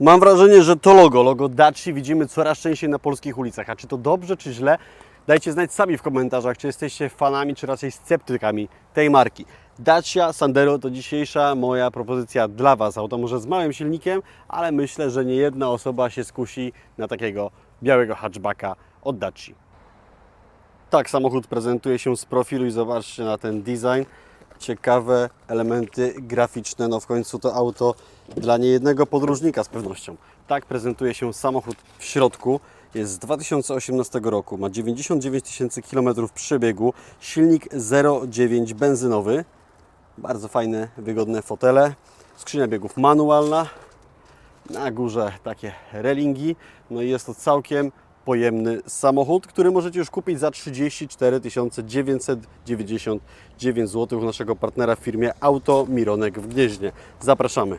Mam wrażenie, że to logo, logo Daci widzimy coraz częściej na polskich ulicach. A czy to dobrze, czy źle? Dajcie znać sami w komentarzach, czy jesteście fanami, czy raczej sceptykami tej marki. Dacia Sandero to dzisiejsza moja propozycja dla Was. Auto może z małym silnikiem, ale myślę, że nie jedna osoba się skusi na takiego białego hatchbacka od Daci. Tak samochód prezentuje się z profilu i zobaczcie na ten design. Ciekawe elementy graficzne. No w końcu to auto dla niejednego podróżnika z pewnością. Tak prezentuje się samochód w środku. Jest z 2018 roku, ma 99 tysięcy kilometrów przebiegu, silnik 0,9 benzynowy. Bardzo fajne, wygodne fotele. Skrzynia biegów manualna. Na górze takie relingi. No i jest to całkiem pojemny samochód, który możecie już kupić za 34 999 zł u naszego partnera w firmie Auto Mironek w Gnieźnie. Zapraszamy.